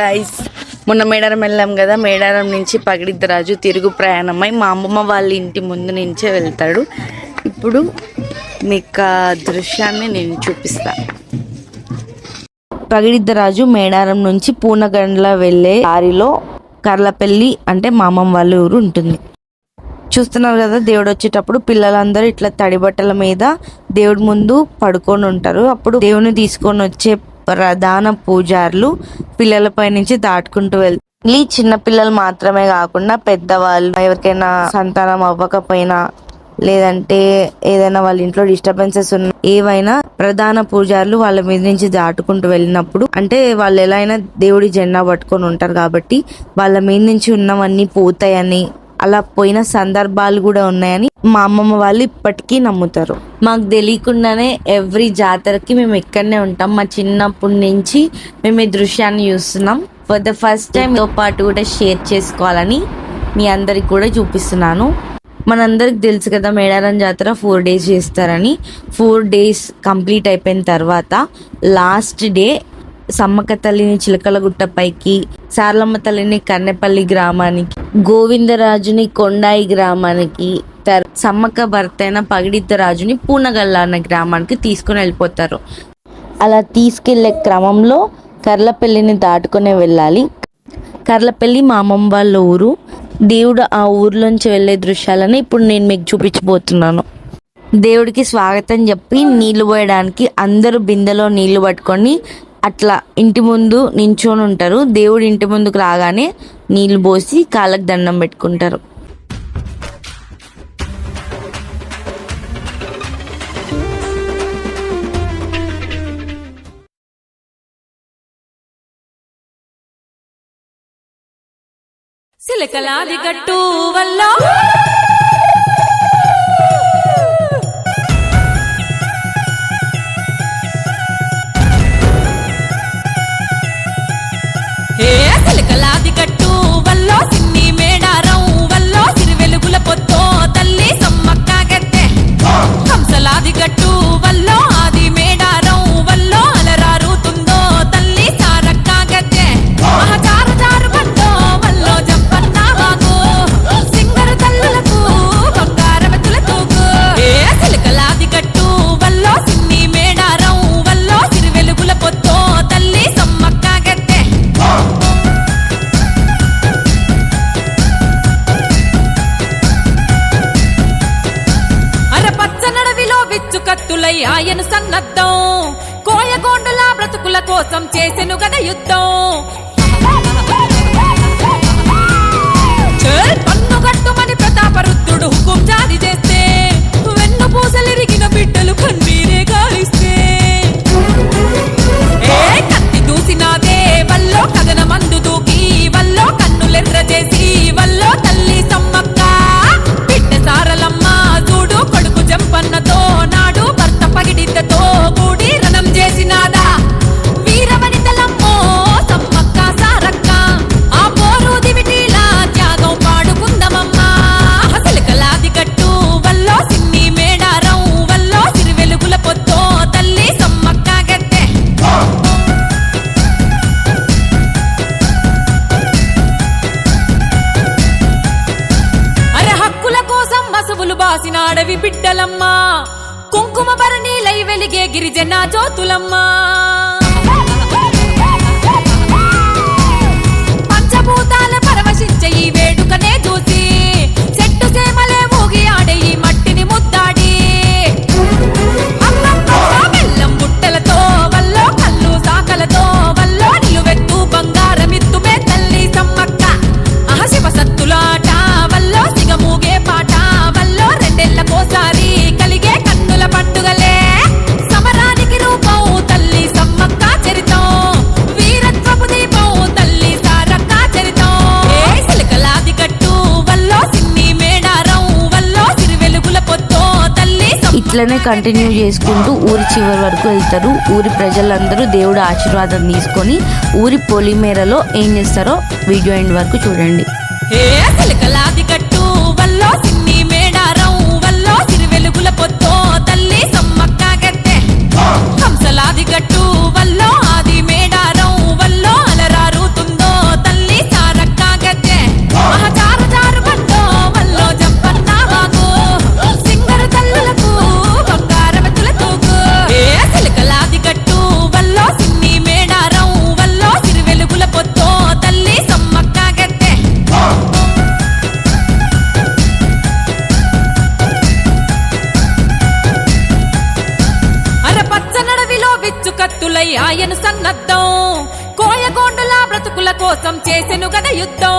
Guys మొన్న మేడారం వెళ్ళాం కదా మేడారం నుంచి పగిడిద్దరాజు తిరుగు ప్రయాణమై మా అమ్మమ్మ వాళ్ళ ఇంటి ముందు నుంచే వెళ్తాడు. ఇప్పుడు మీకు ఆ దృశ్యాన్ని నేను చూపిస్తా. పగిడిద్దరాజు మేడారం నుంచి పూనగండ్ల వెళ్ళే దారిలో కర్లపల్లి అంటే మా అమ్మమ్మ వాళ్ళ ఊరు ఉంటుంది. చూస్తున్నారు కదా దేవుడు వచ్చేటప్పుడు పిల్లలందరూ ఇట్లా తడి బట్టల మీద దేవుడి ముందు పడుకొని ఉంటారు. అప్పుడు దేవుని తీసుకొని వచ్చే ప్రధాన పూజారులు పిల్లలపై నుంచి దాటుకుంటూ వెళ్తారు ఈ చిన్న పిల్లలు మాత్రమే కాకుండా పెద్దవాళ్ళు ఎవరికైనా సంతానం అవ్వకపోయినా లేదంటే ఏదైనా వాళ్ళ ఇంట్లో డిస్టర్బెన్సెస్ ఉన్న ఏవైనా ప్రధాన పూజారులు వాళ్ళ మీద నుంచి దాటుకుంటూ వెళ్ళినప్పుడు అంటే వాళ్ళు ఎలా అయినా దేవుడి జెండా పట్టుకొని ఉంటారు కాబట్టి వాళ్ళ మీద నుంచి ఉన్నవన్నీ పోతాయని అలా పోయిన సందర్భాలు కూడా ఉన్నాయని మా అమ్మమ్మ వాళ్ళు ఇప్పటికీ నమ్ముతారు. మాకు తెలియకుండానే ఎవ్రీ జాతరకి మేము ఇక్కడనే ఉంటాం. మా చిన్నప్పటి నుంచి మేము ఈ దృశ్యాన్ని చూస్తున్నాం. ఫర్ ద ఫస్ట్ టైం తో పాటు కూడా షేర్ చేసుకోవాలని మీ అందరికి కూడా చూపిస్తున్నాను. మనందరికి తెలుసు కదా మేడారం జాతర ఫోర్ డేస్ చేస్తారని. ఫోర్ డేస్ కంప్లీట్ అయిపోయిన తర్వాత లాస్ట్ డే సమ్మక్క తల్లిని చిలకలగుట్టపైకి సార్లమ్మ తల్లిని కన్నెపల్లి గ్రామానికి గోవిందరాజుని కొండాయి గ్రామానికి తర్- సమ్మక్క భర్తైన అయిన రాజుని పూనగల్ల అన్న గ్రామానికి తీసుకుని వెళ్ళిపోతారు. అలా తీసుకెళ్ళే క్రమంలో కర్లపల్లిని దాటుకునే వెళ్ళాలి. కర్లపల్లి మా అమ్మమ్మ వాళ్ళ ఊరు. దేవుడు ఆ ఊర్లోంచి వెళ్ళే దృశ్యాలని ఇప్పుడు నేను మీకు చూపించబోతున్నాను. దేవుడికి స్వాగతం చెప్పి నీళ్ళు పోయడానికి అందరూ బిందెలో నీళ్ళు పట్టుకొని అట్లా ఇంటి ముందు నించొని ఉంటారు. దేవుడు ఇంటి ముందుకు రాగానే నీళ్ళు పోసి కాళ్ళకు దండం పెట్టుకుంటారు. సిలకలాది గట్టు వల్ల కత్తులై ఆయను సన్నద్ధం. కోయగోండుల బ్రతుకుల కోసం చేసెను గద యుద్ధం. చల్ పన్నుగట్టుమని ప్రతాపరుద్రుడు హుకుం జారీ చేస్తే వెన్ను పూసలిరిగిన బిడ్డలు కన్నీరే గాలిస్తే. ఏ కత్తి దూసినాదే వల్లో కథన మందు దూకి వల్లో కన్నులెర్ర చేసి కాసిన అడవి బిడ్డలమ్మా. కుంకుమ భరణీలై వెలిగే గిరిజన జ్యోతులమ్మా. ఇట్లనే కంటిన్యూ చేసుకుంటూ ఊరి చివరి వరకు వెళ్తారు. ఊరి ప్రజలందరూ దేవుడు ఆశీర్వాదం తీసుకొని ఊరి పొలిమేరలో ఏం చేస్తారో వీడియో ఎండ్ వరకు చూడండి. మేడారం వెలుగుల పొత్తో తల్లి సమ్మక్క గద్దె కంసలాది గట్టు చేసెను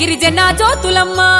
గిరిజన జ్యోతులమ్మా.